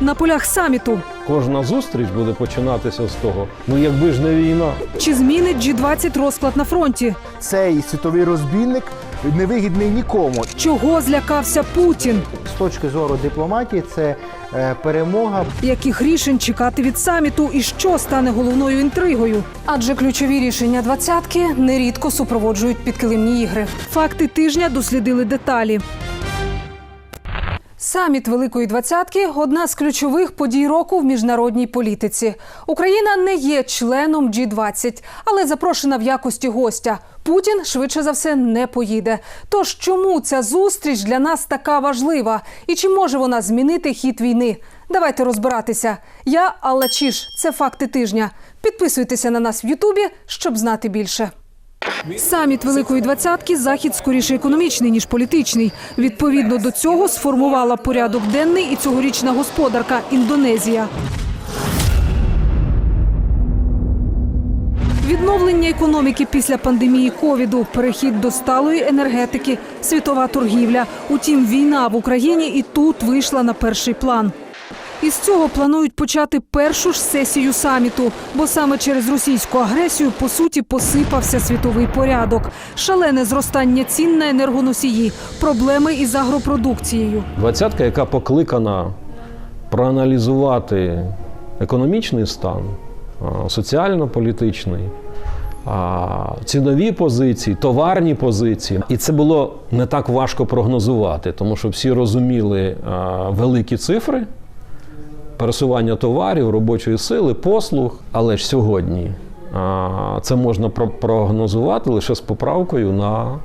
на полях саміту. Кожна зустріч буде починатися з того. Ну якби ж не війна. Чи змінить G20 розклад на фронті? Цей світовий розбійник невигідний нікому. Чого злякався Путін? З точки зору дипломатії, це е, перемога. Яких рішень чекати від саміту і що стане головною інтригою? Адже ключові рішення двадцятки нерідко супроводжують підкилимні ігри. Факти тижня дослідили деталі. Саміт Великої двадцятки одна з ключових подій року в міжнародній політиці. Україна не є членом G20, але запрошена в якості гостя. Путін швидше за все не поїде. Тож чому ця зустріч для нас така важлива? І чи може вона змінити хід війни? Давайте розбиратися. Я Алла Чіш. Це факти тижня. Підписуйтеся на нас в Ютубі, щоб знати більше. Саміт Великої двадцятки захід скоріше економічний ніж політичний. Відповідно до цього сформувала порядок денний і цьогорічна господарка Індонезія. Відновлення економіки після пандемії ковіду, перехід до сталої енергетики, світова торгівля. Утім, війна в Україні і тут вийшла на перший план. Із цього планують почати першу ж сесію саміту, бо саме через російську агресію по суті посипався світовий порядок, шалене зростання цін на енергоносії, проблеми із агропродукцією. Двадцятка, яка покликана проаналізувати економічний стан, соціально-політичний, цінові позиції, товарні позиції. І це було не так важко прогнозувати, тому що всі розуміли великі цифри. Пересування товарів, робочої сили, послуг, але ж сьогодні а, це можна про- прогнозувати лише з поправкою на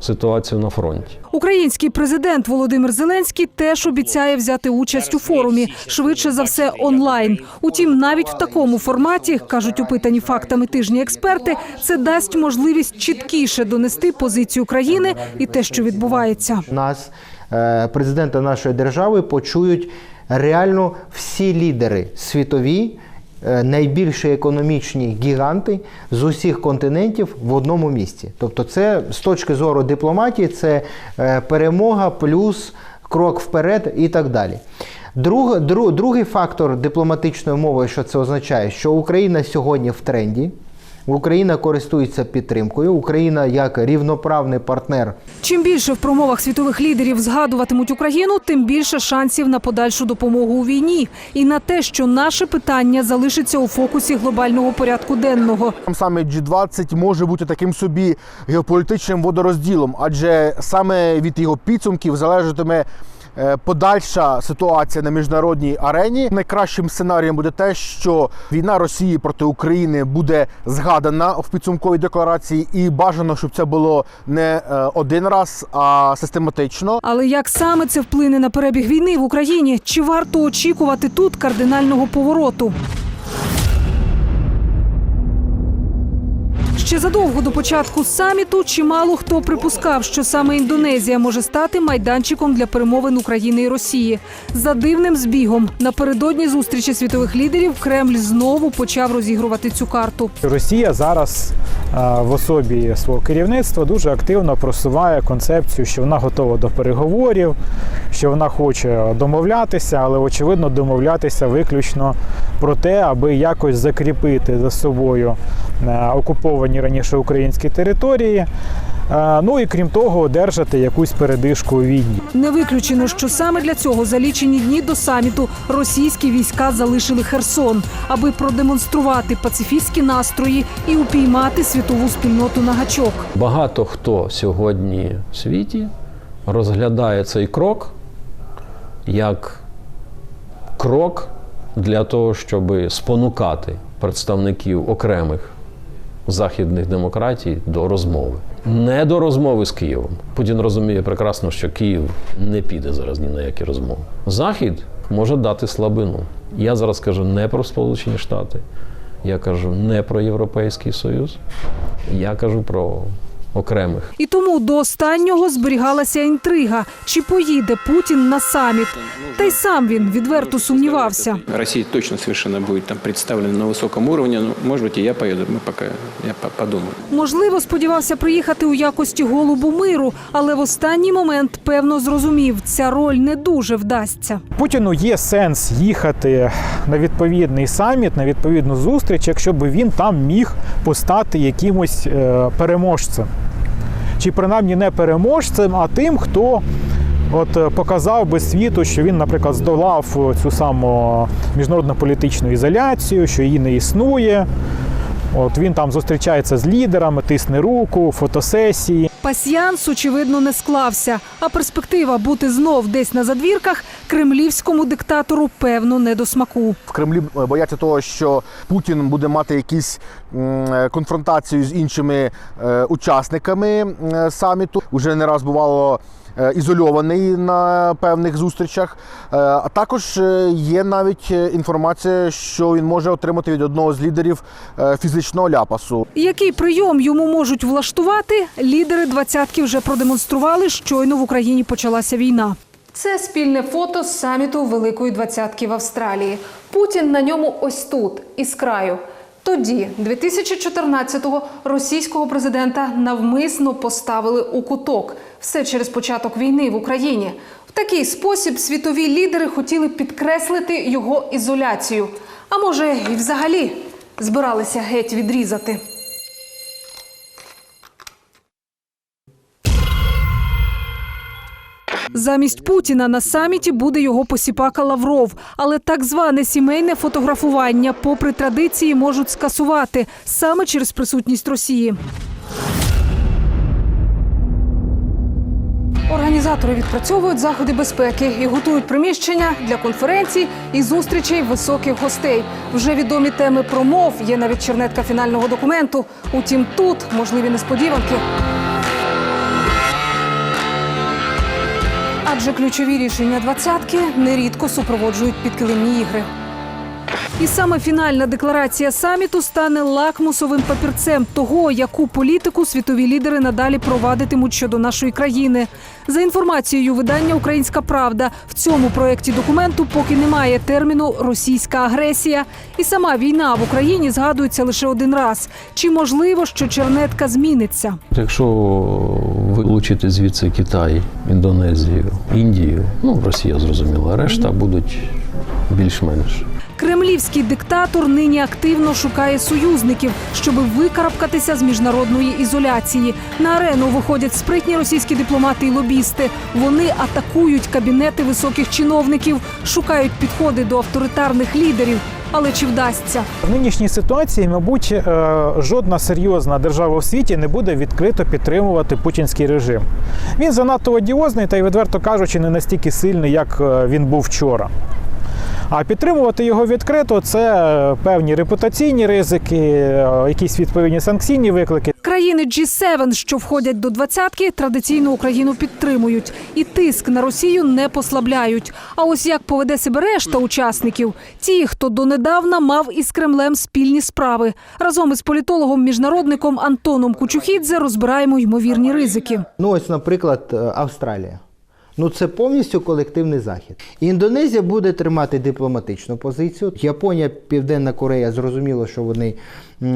ситуацію на фронті. Український президент Володимир Зеленський теж обіцяє взяти участь у форумі, швидше за все онлайн. Утім, навіть в такому форматі кажуть опитані фактами тижні експерти, це дасть можливість чіткіше донести позицію країни і те, що відбувається. Нас, е, президента нашої держави, почують реально всі лідери світові, е, найбільші економічні гіганти з усіх континентів в одному місці. Тобто, це з точки зору дипломатії, це е, перемога плюс крок вперед і так далі. Друг, дру, другий фактор дипломатичної мови, що це означає, що Україна сьогодні в тренді. Україна користується підтримкою. Україна як рівноправний партнер Чим більше в промовах світових лідерів згадуватимуть Україну, тим більше шансів на подальшу допомогу у війні і на те, що наше питання залишиться у фокусі глобального порядку денного. Саме G20 може бути таким собі геополітичним водорозділом, адже саме від його підсумків залежатиме подальша ситуація на міжнародній арені. Найкращим сценарієм буде те, що війна Росії проти України буде згадана в підсумковій декларації, і бажано, щоб це було не е, один раз, а систематично. Але як саме це вплине на перебіг війни в Україні? Чи варто очікувати тут кардинального повороту? Ще задовго до початку саміту чимало хто припускав, що саме Індонезія може стати майданчиком для перемовин України і Росії. За дивним збігом напередодні зустрічі світових лідерів Кремль знову почав розігрувати цю карту. Росія зараз е, в особі свого керівництва дуже активно просуває концепцію, що вона готова до переговорів, що вона хоче домовлятися, але очевидно домовлятися виключно про те, аби якось закріпити за собою е, окуповані раніше українські території. е, Ну і крім того, одержати якусь передишку у війні. Не виключено, що саме для цього за лічені дні до саміту російські війська залишили Херсон, аби продемонструвати пацифістські настрої і упіймати світову спільноту на гачок. Багато хто сьогодні в світі розглядає цей крок як крок для того, щоб спонукати представників окремих західних демократій до розмови. Не до розмови з Києвом. Путін розуміє прекрасно, що Київ не піде зараз ні на які розмови. Захід може дати слабину. Я зараз кажу не про Сполучені Штати, я кажу не про Європейський Союз, я кажу про окремих. І тому до останнього зберігалася інтрига, чи поїде Путін на саміт. Та й сам він відверто сумнівався. Россия точно совершенно будет там представлена на высоком уровне. Ну, может быть, и я поеду. Мы пока я по- подумаю. Можливо, сподівався приїхати у якості голубу миру, але в останній момент певно зрозумів, ця роль не дуже вдасться. Путіну є сенс їхати на відповідний саміт, на відповідну зустріч, якщо б він там міг постати якимось е, переможцем. Чи принаймні не переможцем, а тим, хто от е, показав би світу, що він, наприклад, здолав цю саму міжнародну політичну ізоляцію, що її не існує. От він там зустрічається з лідерами, тисне руку, фотосесії. Пасьянс, очевидно, не склався, а перспектива бути знов десь на задвірках кремлівському диктатору певно не до смаку. В Кремлі е, бояться того, що Путін буде мати якісь е, конфронтацію з іншими е, учасниками саміту. Уже не раз бувало. Е, Ізольований на певних зустрічах, Е, а також е, є навіть інформація, що він може отримати від одного з лідерів фізичного ляпасу. Який прийом йому можуть влаштувати, лідери двадцятки вже продемонстрували, щойно в Україні почалася війна. Це спільне фото з саміту Великої двадцятки в Австралії. Путін на ньому ось тут, із краю. Тоді, 2014-го, російського президента навмисно поставили у куток. Все через початок війни в Україні. В такий спосіб світові лідери хотіли підкреслити його ізоляцію. А може, і взагалі збиралися геть відрізати. Замість Путіна на саміті буде його посіпака Лавров, але так зване сімейне фотографування, попри традиції, можуть скасувати саме через присутність Росії. Організатори відпрацьовують заходи безпеки і готують приміщення для конференцій і зустрічей високих гостей. Вже відомі теми промов, є навіть чернетка фінального документу. Утім, тут можливі несподіванки. Адже ключові рішення двадцятки нерідко супроводжують підкилимні ігри. І саме фінальна декларація саміту стане лакмусовим папірцем того, яку політику світові лідери надалі провадитимуть щодо нашої країни. За інформацією видання Українська Правда в цьому проєкті документу поки немає терміну російська агресія, і сама війна в Україні згадується лише один раз. Чи можливо, що чернетка зміниться? Якщо вилучити звідси Китай, Індонезію, Індію, ну Росія зрозуміла, решта будуть більш-менш. Кремлівський диктатор нині активно шукає союзників, щоб викарабкатися з міжнародної ізоляції. На арену виходять спритні російські дипломати і лобісти. Вони атакують кабінети високих чиновників, шукають підходи до авторитарних лідерів. Але чи вдасться? В нинішній ситуації, мабуть, е, жодна серйозна держава у світі не буде відкрито підтримувати путінський режим. Він занадто одіозний та й, відверто кажучи, не настільки сильний, як е, він був вчора. А підтримувати його відкрито це е, певні репутаційні ризики, е, якісь відповідні санкційні виклики. Країни G7, що входять до двадцятки, традиційно Україну підтримують і тиск на Росію не послабляють. А ось як поведе себе решта учасників, ті, хто донедавна мав із Кремлем спільні справи, разом із політологом-міжнародником Антоном Кучухідзе розбираємо ймовірні ризики. Ну, ось, наприклад, е, Австралія. Ну, це повністю колективний захід. Індонезія буде тримати дипломатичну позицію. Японія, Південна Корея зрозуміло, що вони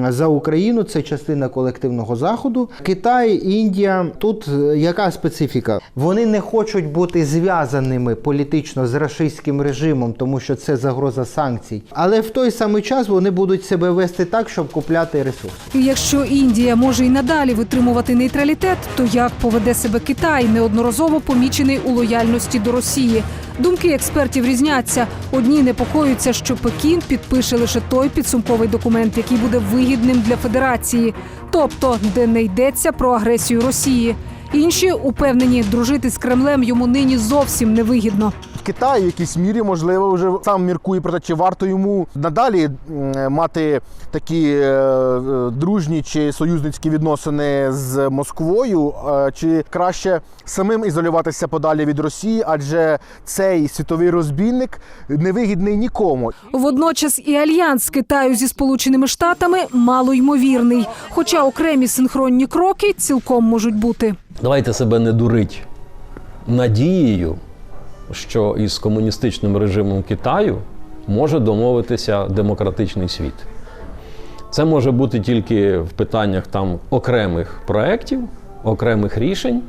за Україну, це частина колективного заходу. Китай, Індія. Тут е, яка специфіка? Вони не хочуть бути зв'язаними політично з рашистським режимом, тому що це загроза санкцій. Але в той самий час вони будуть себе вести так, щоб купляти ресурси. Якщо Індія може і надалі витримувати нейтралітет, то як поведе себе Китай, неодноразово помічений у лояльності до Росії? Думки експертів різняться. Одні непокоються, що Пекін підпише лише той підсумковий документ, який буде вигідним для Федерації, тобто де не йдеться про агресію Росії. Інші упевнені, дружити з Кремлем йому нині зовсім невигідно. Китай в якійсь мірі, можливо, вже сам міркує про те, чи варто йому надалі мати такі е, е, дружні чи союзницькі відносини з Москвою, е, чи краще самим ізолюватися подалі від Росії, адже цей світовий розбійник невигідний нікому. Водночас і альянс Китаю зі Сполученими Штатами малоймовірний, хоча окремі синхронні кроки цілком можуть бути. Давайте себе не дурить надією, що із комуністичним режимом Китаю може домовитися демократичний світ. Це може бути тільки в питаннях там окремих проєктів, окремих рішень.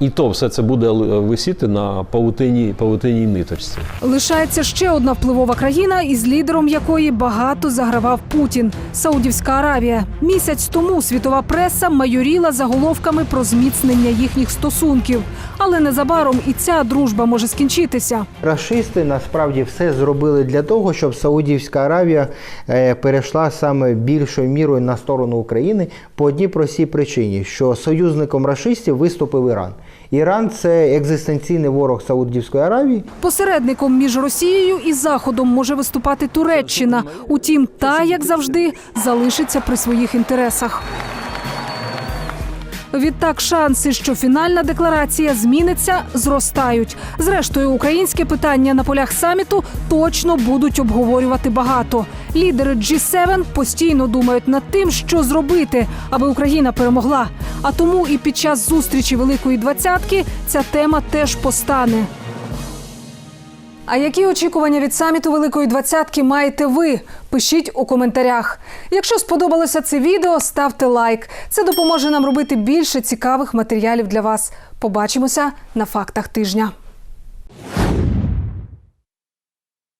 І то все це буде висіти на павутині, павутиній ниточці. Лишається ще одна впливова країна, із лідером якої багато загравав Путін Саудівська Аравія. Місяць тому світова преса майоріла заголовками про зміцнення їхніх стосунків. Але незабаром і ця дружба може скінчитися. Рашисти насправді все зробили для того, щоб Саудівська Аравія е, перейшла саме більшою мірою на сторону України по одній простій причині, що союзником рашистів виступив Іран. Іран це екзистенційний ворог Саудівської Аравії. Посередником між Росією і Заходом може виступати Туреччина. Утім, та, як завжди, залишиться при своїх інтересах. Відтак, шанси, що фінальна декларація зміниться, зростають. Зрештою, українське питання на полях саміту точно будуть обговорювати багато. Лідери G7 постійно думають над тим, що зробити, аби Україна перемогла. А тому і під час зустрічі Великої двадцятки ця тема теж постане. А які очікування від саміту Великої двадцятки маєте ви? Пишіть у коментарях. Якщо сподобалося це відео, ставте лайк. Це допоможе нам робити більше цікавих матеріалів для вас. Побачимося на фактах тижня.